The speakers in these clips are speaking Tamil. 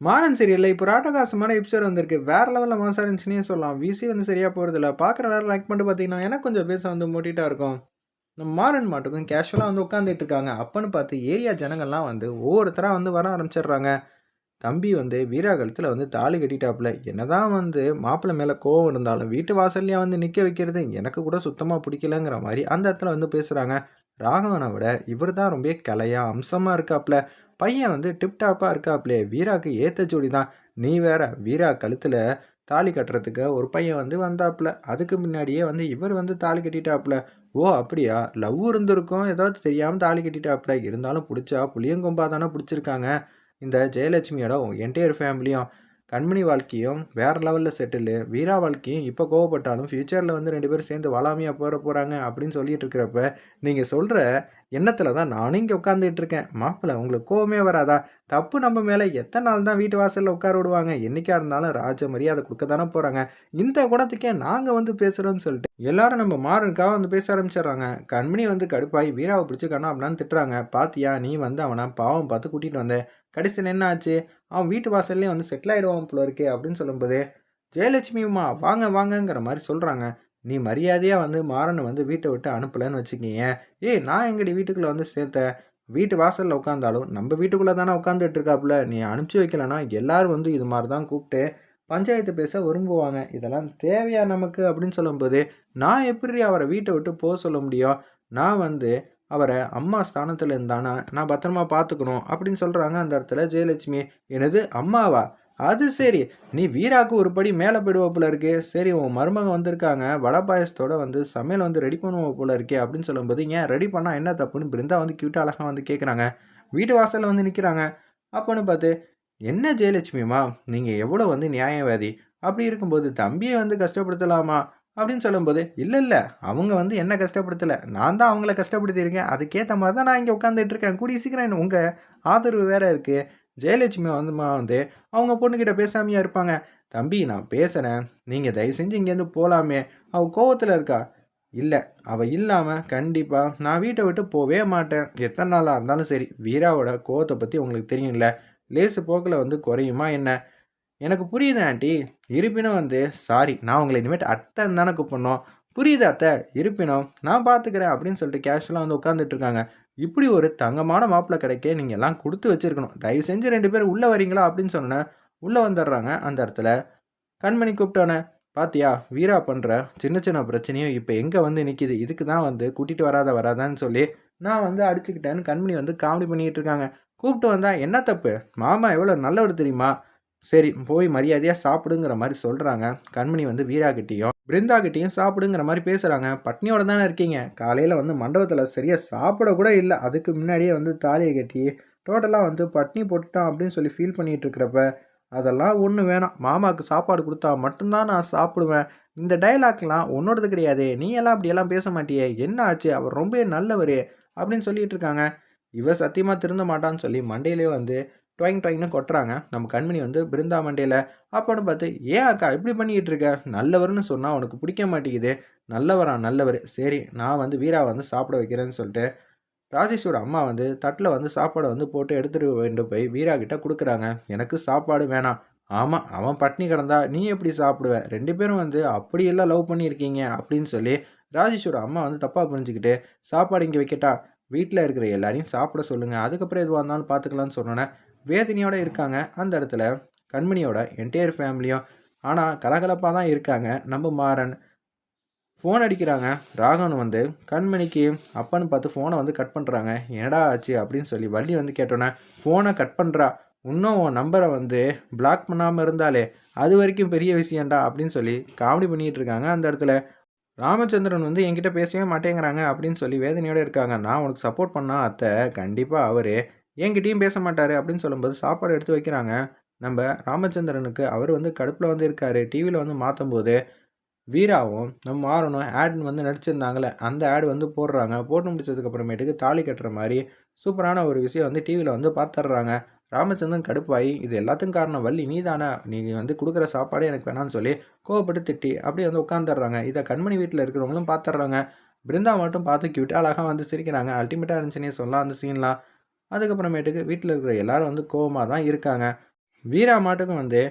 மாறன் சீரியலில் இப்போ ராட்டகாசமான எபிசோட் வந்திருக்கு. வேற லெவலில் மாசா இருந்துச்சுன்னே சொல்லலாம் விசி வந்து சரியாக போகிறதில்ல பார்க்குற எல்லாரும் லைக் பண்ணிட்டு பார்த்தீங்கன்னா எனக்கு கொஞ்சம் பேச வந்து மூட்டிட்டா இருக்கும். நம்ம மாறன் மாட்டுக்கும் கேஷுவலாக வந்து உட்காந்துட்டு இருக்காங்க. அப்பன்னு பார்த்து ஏரியா ஜனங்கள்லாம் வந்து ஒவ்வொருத்தராக வந்து வர ஆரம்பிச்சிடுறாங்க. தம்பி வந்து வீராகலத்தில் வந்து தாலி கட்டிட்டாப்புல. என்னதான் வந்து மாப்பிள்ளை மேலே கோவம் இருந்தாலும் வீட்டு வாசல்லையே வந்து நிற்க வைக்கிறது எனக்கு கூட சுத்தமாக பிடிக்கலங்கிற மாதிரி அந்த இடத்துல வந்து பேசுகிறாங்க ராகவனை விட இவர் தான் ரொம்ப கலையாக அம்சமாக இருக்காப்புல. பையன் வந்து டிப்டாப்பாக இருக்காப்லே. வீராக்கு ஏற்ற ஜோடி தான். நீ வேற வீரா கழுத்தில் தாலி கட்டுறதுக்கு ஒரு பையன் வந்து வந்தாப்புல அதுக்கு முன்னாடியே வந்து இவர் வந்து தாலி கட்டிட்டாப்புல ஓ அப்படியா? லவ் இருந்திருக்கும். ஏதாவது தெரியாமல் தாலி கட்டிட்டாப்புல இருந்தாலும் பிடிச்சா புளியங்கொம்பா தானே பிடிச்சிருக்காங்க. இந்த ஜெயலட்சுமியோட என்டையர் ஃபேமிலியும் கண்மணி வாழ்க்கையும் வேறு லெவலில் செட்டில் வீரா வாழ்க்கையும் இப்போ கோவப்பட்டாலும் ஃப்யூச்சரில் வந்து ரெண்டு பேரும் சேர்ந்து வளாமையாக போகிற போகிறாங்க அப்படின்னு சொல்லிட்டு இருக்கிறப்ப நீங்கள் சொல்கிற எண்ணத்தில் தான் நானும் இங்கே உட்காந்துட்டு இருக்கேன். மாப்பிள்ளை உங்களுக்கு கோவமே வராதா? தப்பு நம்ம மேலே எத்தனை நாள் தான் வீட்டு வாசலில் உட்கார விடுவாங்க? என்றைக்கா இருந்தாலும் ராஜ மரியாதை கொடுக்க தானே போகிறாங்க இந்த குணத்துக்கே நாங்கள் வந்து பேசுகிறோம்னு சொல்லிட்டு எல்லாரும் நம்ம மாறனுக்காக வந்து பேச ஆரம்பிச்சிடுறாங்க. கண்மணி வந்து கடுப்பாய் வீராவை பிடிச்சி கண்ணா அப்படின்னு திட்டுறாங்க. பாத்தியா நீ வந்து அவனை பாவம் பார்த்து கூட்டிகிட்டு வந்தேன் கடைசியில் என்ன ஆச்சு? அவன் வீட்டு வாசல்லே வந்து செட்டில் ஆகிடுவான் போல இருக்கே அப்படின்னு சொல்லும்போது ஜெயலட்சுமிம்மா வாங்க வாங்கங்கிற மாதிரி சொல்கிறாங்க நீ மரியாதையாக வந்து மாறனை வந்து வீட்டை விட்டு அனுப்பலன்னு வச்சுக்கிங்க. ஏய் நான் எங்கடி வீட்டுக்குள்ளே வந்து சேர்த்தேன் வீட்டு வாசலில் உட்காந்தாலும் நம்ம வீட்டுக்குள்ளே தானே உட்காந்துட்டு இருக்காப்புல. நீ அனுப்பிச்சி வைக்கலனா எல்லோரும் வந்து இது மாதிரி தான் கூப்பிட்டு பஞ்சாயத்து பேச விரும்புவாங்க. இதெல்லாம் தேவையா நமக்கு? அப்படின்னு சொல்லும்போது நான் எப்படி அவரை வீட்டை விட்டு போக சொல்ல முடியும்? நான் வந்து அவரை அம்மா ஸ்தானத்தில் இருந்தானா? நான் பத்திரமா பார்த்துக்கணும் அப்படின்னு சொல்கிறாங்க அந்த இடத்துல ஜெயலட்சுமி. எனது அம்மாவா? அது சரி. நீ வீராக்கு ஒரு படி மேலே போயிடுவ போல இருக்கே. சரி உன் மருமக வந்திருக்காங்க. வடை பாயசத்தோட வந்து சமையல் வந்து ரெடி பண்ணுவோம் போல இருக்கே அப்படின்னு சொல்லும்போது ஏன் ரெடி பண்ணால் என்ன தப்புன்னு பிருந்தா வந்து கியூட்டாக அழகாக வந்து கேட்குறாங்க வீட்டு வாசலில் வந்து நிற்கிறாங்க அப்போன்னு பார்த்து என்ன ஜெயலட்சுமிமா நீங்கள் எவ்வளோ வந்து நியாயவாதி. அப்படி இருக்கும்போது தம்பியை வந்து கஷ்டப்படுத்தலாமா? அப்படின்னு சொல்லும்போது இல்லை இல்லை அவங்க வந்து என்ன கஷ்டப்படுத்தலை. நான் தான் அவங்கள கஷ்டப்படுத்தியிருக்கேன். அதுக்கேற்ற மாதிரி தான் நான் இங்கே உட்காந்துட்டு இருக்கேன் கூடிய சீக்கிரம் உங்கள் ஆதரவு வேறு இருக்குது ஜெயலட்சுமி வந்து வந்து அவங்க பொண்ணுக்கிட்ட பேசாமையாக இருப்பாங்க. தம்பி நான் பேசுகிறேன் நீங்கள் தயவு செஞ்சு இங்கேருந்து போகலாமே அவள் கோவத்தில் இருக்கா. இல்லை அவள் இல்லாமல் கண்டிப்பாக நான் வீட்டை விட்டு போவே மாட்டேன். எத்தனை நாளாக இருந்தாலும் சரி வீராவோட கோவத்தை பற்றி உங்களுக்கு தெரியும்ல. லேசு போக்கில் வந்து குறையுமா என்ன? எனக்கு புரியுது ஆண்டி. இருப்பினும் வந்து சாரி நான் உங்களை இனிமேட் அத்தைன்னு தானே கூப்பிடணும். புரியுது அத்தை. இருப்பினும் நான் பார்த்துக்கிறேன் அப்படின்னு சொல்லிட்டு கேஷுவலாக வந்து உட்காந்துட்டு இருக்காங்க. இப்படி ஒரு தங்கமான மாப்பிள்ளை கிடைக்க நீங்கள் எல்லாம் கொடுத்து வச்சுருக்கணும். தயவு செஞ்சு ரெண்டு பேரும் உள்ளே வரீங்களா அப்படின்னு சொன்னேன் உள்ளே வந்துடுறாங்க அந்த இடத்துல. கண்மணி கூப்பிட்டோன்னே பாத்தியா வீரா பண்ணுற சின்ன சின்ன பிரச்சனையும் இப்போ எங்கே வந்து நிற்கிது இதுக்கு தான் வந்து கூட்டிகிட்டு வராத வராதான்னு சொல்லி நான் வந்து அடிச்சுக்கிட்டேன்னு கண்மணி வந்து காமெடி பண்ணிகிட்டு இருக்காங்க. கூப்பிட்டு வந்தால் என்ன தப்பு? மாமா எவ்வளோ நல்லவர் தெரியுமா? சரி போய் மரியாதையாக சாப்பிடுங்கிற மாதிரி சொல்கிறாங்க கண்மணி வந்து வீராகிட்டையும் பிருந்தாகிட்டையும் சாப்பிடுங்கிற மாதிரி பேசுகிறாங்க பட்னியோட தானே இருக்கீங்க? காலையில் வந்து மண்டபத்தில் சரியாக சாப்பிட கூட இல்லை. அதுக்கு முன்னாடியே வந்து தாலியை கட்டி டோட்டலாக வந்து பட்னி போட்டுட்டான் அப்படின்னு சொல்லி ஃபீல் பண்ணிகிட்டு இருக்கிறப்ப அதெல்லாம் ஒன்று வேணாம். மாமாவுக்கு சாப்பாடு கொடுத்தா மட்டும்தான் நான் சாப்பிடுவேன். இந்த டைலாக்லாம் உன்னோடது கிடையாது. நீ எல்லாம் அப்படியெல்லாம் பேச மாட்டியே. என்ன ஆச்சு? அவர் ரொம்ப நல்லவர் அப்படின்னு சொல்லிகிட்டு இருக்காங்க. இவ சத்தியமாக திருந்த மாட்டான்னு சொல்லி மண்டையிலே வந்து டொயிங் டொயிங்னு கொட்டுறாங்க. நம்ம கண்மணி வந்து பிருந்தா மண்டையில் அப்போன்னு பார்த்து ஏன் அக்கா இப்படி பண்ணிக்கிட்டு இருக்க? நல்லவர்னு சொன்னால் உனக்கு பிடிக்க மாட்டேங்குது. நல்லவரா நல்லவர். சரி நான் வந்து வீரா வந்து சாப்பிட வைக்கிறேன்னு சொல்லிட்டு ராஜேஷோட அம்மா வந்து தட்டில் வந்து சாப்பாடை வந்து போட்டு எடுத்துகிட்டு வேண்டு போய் வீரா கிட்ட கொடுக்குறாங்க. எனக்கு சாப்பாடு வேணாம். ஆமாம் அவன் பட்னி கிடந்தா நீ எப்படி சாப்பிடுவ? ரெண்டு பேரும் வந்து அப்படியெல்லாம் லவ் பண்ணியிருக்கீங்க. அப்படின்னு சொல்லி ராஜேஷோட அம்மா வந்து தப்பாக புரிஞ்சுக்கிட்டு சாப்பாடு இங்கே வைக்கட்டா? வீட்டில் இருக்கிற எல்லாரையும் சாப்பிட சொல்லுங்கள் அதுக்கப்புறம் எதுவாக இருந்தாலும் பார்த்துக்கலான்னு சொன்னோன்னே வேதனையோடு இருக்காங்க. அந்த இடத்துல கண்மணியோட என்டையர் ஃபேமிலியும் ஆனால் கலகலப்பாக தான் இருக்காங்க. நம்ம மாறன். ஃபோன் அடிக்கிறாங்க. ராகவன் வந்து கண்மணிக்கு அப்பன்னு பார்த்து ஃபோனை வந்து கட் பண்ணுறாங்க என்னடா ஆச்சு? அப்படின்னு சொல்லி வள்ளி வந்து கேட்டோன்னே ஃபோனை கட் பண்ணுறா இன்னும் உன் நம்பரை வந்து பிளாக் பண்ணாமல் இருந்தாலே அது வரைக்கும் பெரிய விஷயம்டா. அப்படின்னு சொல்லி காமெடி பண்ணிகிட்டு இருக்காங்க. அந்த இடத்துல ராமச்சந்திரன் வந்து என்கிட்ட பேசவே மாட்டேங்கிறாங்க. அப்படின்னு சொல்லி வேதனையோடு இருக்காங்க. நான் உனக்கு சப்போர்ட் பண்ணால் அத்தை. கண்டிப்பாக அவர் என்கிட்டயும் பேச மாட்டார் அப்படின்னு சொல்லும்போது சாப்பாடு எடுத்து வைக்கிறாங்க. நம்ம ராமச்சந்திரனுக்கு அவர் வந்து கடுப்பில் வந்து இருக்கார். டிவியில் வந்து மாற்றும் போது வீராவும் நம்ம மாறணும் ஆட்னு வந்து நடிச்சிருந்தாங்களே அந்த ஆடு வந்து போடுறாங்க. போட்டு முடிச்சதுக்கப்புறமேட்டுக்கு தாலி கட்டுற மாதிரி சூப்பரான ஒரு விஷயம் வந்து டிவியில் வந்து பார்த்துட்றாங்க ராமச்சந்திரன் கடுப்பாகி இது எல்லாத்துக்கும் காரணம் வள்ளி நீ தானே நீ வந்து கொடுக்குற சாப்பாடே எனக்கு வேணான்னு சொல்லி கோவப்பட்டு திட்டி அப்படியே வந்து உட்காந்துடுறாங்க இதை கண்மணி வீட்டில் இருக்கிறவங்களும் பார்த்துட்றாங்க பிருந்தா மட்டும் பார்த்து கியூட்டாக அழகாக வந்து சிரிக்கிறாங்க. அல்டிமேட்டாக இருந்துச்சுன்னே சொல்லலாம் அந்த சீன்லாம் அதுக்கப்புறமேட்டுக்கு வீட்டில் இருக்கிற எல்லாரும் வந்து கோவமாக தான் இருக்காங்க. வீரா மாட்டுக்கும் வந்து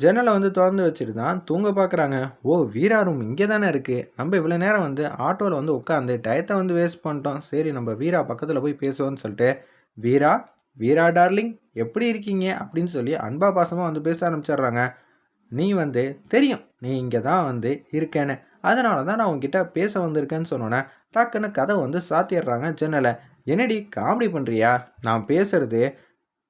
ஜன்னலை வந்து திறந்து வச்சுட்டு தான் தூங்க பார்க்குறாங்க ஓ வீரா ரூம் இங்கே தானே இருக்குது நம்ம இவ்வளோ நேரம் வந்து ஆட்டோவில் வந்து உட்காந்து டயத்தை வந்து வேஸ்ட் பண்ணிட்டோம். சரி நம்ம வீரா பக்கத்தில் போய் பேசுவோம்னு சொல்லிட்டு வீரா வீரா டார்லிங் எப்படி இருக்கீங்க? அப்படின்னு சொல்லி அன்பா பாசமாக வந்து பேச ஆரம்பிச்சிடுறாங்க. நீ வந்து தெரியும் நீ இங்கே தான் வந்து இருக்கேன்னு. அதனால தான் நான் உங்ககிட்ட பேச வந்திருக்கேன்னு சொன்னோன்னே டக்குன்னு கதை வந்து சாத்திடுறாங்க ஜன்னலை. என்னடி காமெடி பண்ணுறியா நான் பேசுறது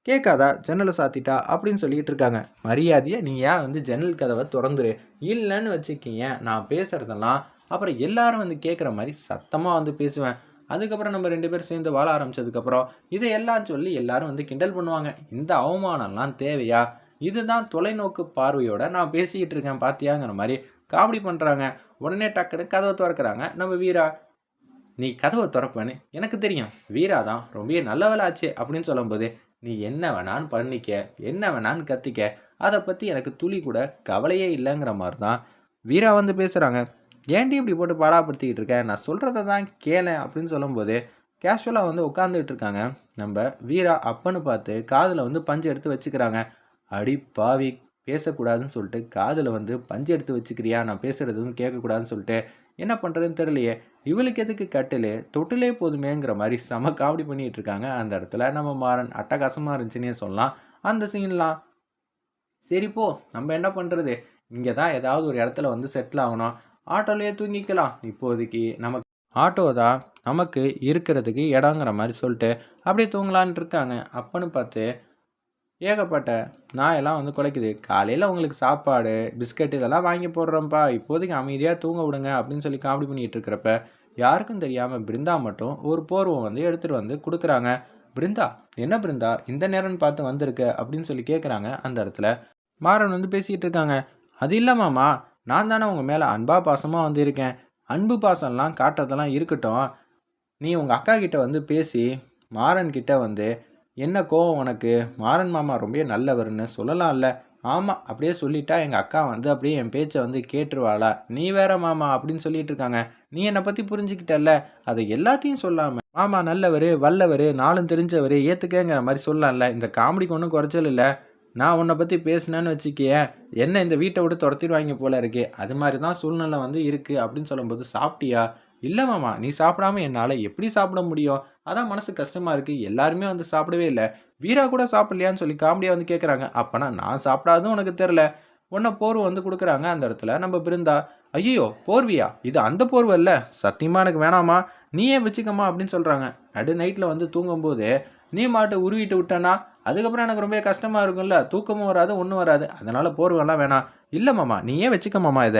கேட்காதா? ஜன்னலை சாத்திட்டா? அப்படின்னு சொல்லிட்டு இருக்காங்க. மரியாதையை நீ ஏன் வந்து ஜன்னல் கதவை திறந்துரு. இல்லைன்னு வச்சுக்கிங்க. நான் பேசுகிறதெல்லாம் அப்புறம் எல்லாரும் வந்து கேட்குற மாதிரி சத்தமாக வந்து பேசுவேன். அதுக்கப்புறம் நம்ம ரெண்டு பேரும் சேர்ந்து வாழ ஆரம்பிச்சதுக்கப்புறம் இதையெல்லாம் சொல்லி எல்லாரும் வந்து கிண்டல் பண்ணுவாங்க. இந்த அவமானம்லாம் தேவையா? இதுதான் தொலைநோக்கு பார்வையோட நான் பேசிக்கிட்டு இருக்கேன். பார்த்தியாங்கிற மாதிரி காமெடி பண்ணுறாங்க உடனே டக்குன்னு கதவை திறக்கிறாங்க. நம்ம வீரா நீ கதவை திறப்பேன்னு எனக்கு தெரியும். வீரா தான் ரொம்ப நல்லவளாச்சு அப்படின்னு சொல்லும்போது நீ என்ன வேணான்னு பண்ணிக்க என்ன வேணான்னு கத்திக்க அதை பற்றி எனக்கு துளி கூட கவலையே இல்லைங்கிற மாதிரி தான் வீரா வந்து பேசுகிறாங்க ஏன்டி இப்படி போட்டு பாடாப்படுத்திக்கிட்டு இருக்க? நான் சொல்கிறத தான் கேளேன் அப்படின்னு சொல்லும்போது கேஷுவலாக வந்து உட்காந்துட்டு இருக்காங்க. நம்ம வீரா அப்பன்னு பார்த்து காதில் வந்து பஞ்சு எடுத்து வச்சுக்கிறாங்க. அடி பாவி பேசக்கூடாதுன்னு சொல்லிட்டு காதில் வந்து பஞ்சு எடுத்து வச்சுக்கிறியா? நான் பேசுகிறதும் கேட்கக்கூடாதுன்னு சொல்லிட்டு என்ன பண்ணுறதுன்னு தெரியலையே. இவளுக்கு எதுக்கு கட்டில்? தொட்டிலே போதுமேங்கிற மாதிரி செம காமெடி பண்ணிகிட்டு இருக்காங்க. அந்த இடத்துல நம்ம மாறன் அட்டகாசமாக இருந்துச்சுன்னே சொல்லலாம். அந்த சீன்லாம். சரி போ நம்ம என்ன பண்ணுறது இங்கே தான் ஏதாவது ஒரு இடத்துல வந்து செட்டில் ஆகணும். ஆட்டோலேயே தூங்கிக்கலாம். இப்போதைக்கு நமக்கு ஆட்டோ தான் நமக்கு இருக்கிறதுக்கு இடங்கிற மாதிரி சொல்லிட்டு அப்படியே தூங்கலான் இருக்காங்க. அப்பன்னு பார்த்து ஏகப்பட்ட நாயெல்லாம் வந்து குலைக்குது. காலையில் உங்களுக்கு சாப்பாடு பிஸ்கட் இதெல்லாம் வாங்கி போடுறோம்ப்பா. இப்போதைக்கு அமைதியாக தூங்க விடுங்க அப்படின்னு சொல்லி காமெடி பண்ணிகிட்டு இருக்கிறப்ப யாருக்கும் தெரியாமல் பிருந்தா மட்டும் ஒரு போர்வம் வந்து எடுத்துகிட்டு வந்து கொடுக்குறாங்க. பிருந்தா என்ன பிருந்தா இந்த நேரம்னு பார்த்து வந்திருக்க அப்படின்னு சொல்லி கேட்குறாங்க அந்த இடத்துல மாறன் வந்து பேசிகிட்டு இருக்காங்க. அது இல்லை மாமா நான் தானே உங்கள் மேலே அன்பா பாசமாக வந்து இருக்கேன் அன்பு பாசம்லாம் காட்டுறதெல்லாம் இருக்கட்டும். நீ உங்கள் அக்கா கிட்ட வந்து பேசி மாறன் கிட்ட வந்து என்ன கோவம் உனக்கு? மாறன் மாமா ரொம்ப நல்லவர்னு சொல்லலாம்ல. ஆமாம் அப்படியே சொல்லிட்டா எங்கள் அக்கா வந்து அப்படியே என் பேச்சை வந்து கேட்டுருவாளா? நீ வேற மாமா அப்படின்னு சொல்லிட்டு இருக்காங்க. நீ என்னை பற்றி புரிஞ்சுக்கிட்டல்ல? அதை எல்லாத்தையும் சொல்லாமல் மாமா நல்லவர் வல்லவர் நாளும் தெரிஞ்சவர் ஏற்றுக்கங்கிற மாதிரி சொல்லலாம்ல. இந்த காமெடிக்கு ஒன்றும் குறைச்சல் இல்லை. நான் உன்னை பற்றி பேசினேன்னு வச்சுக்கேன் என்ன இந்த வீட்டை விட்டு துரத்திடுவாங்க போல இருக்கே. அது மாதிரி தான் சூழ்நிலை வந்து இருக்குது அப்படின்னு சொல்லும்போது சாப்பிட்டியா? இல்லை மாமா நீ சாப்பிடாம என்னால் எப்படி சாப்பிட முடியும்? அதான் மனசு கஷ்டமாக இருக்குது எல்லாருமே வந்து சாப்பிடவே இல்லை. வீரா கூட சாப்பிட்லையான்னு சொல்லி காமெடியாக வந்து கேட்குறாங்க அப்போனா நான் சாப்பிடாதும் உனக்கு தெரில உன்னை போர்வை வந்து கொடுக்குறாங்க அந்த இடத்துல. நம்ம பிருந்தா ஐயோ போர்வியா? இது அந்த போர்வை இல்லை சத்தியமாக எனக்கு வேணாமா? நீயே வச்சுக்கம்மா? அப்படின்னு சொல்கிறாங்க நடு நைட்டில் வந்து தூங்கும்போது நீ மாட்டை உருவிட்டு விட்டனா? அதுக்கப்புறம் எனக்கு ரொம்ப கஷ்டமாக இருக்கும்ல. தூக்கமும் வராது ஒன்றும் வராது. அதனால் போர்வெல்லாம் வேணாம். இல்லை மாமா நீயே வச்சுக்க மாமா இதை?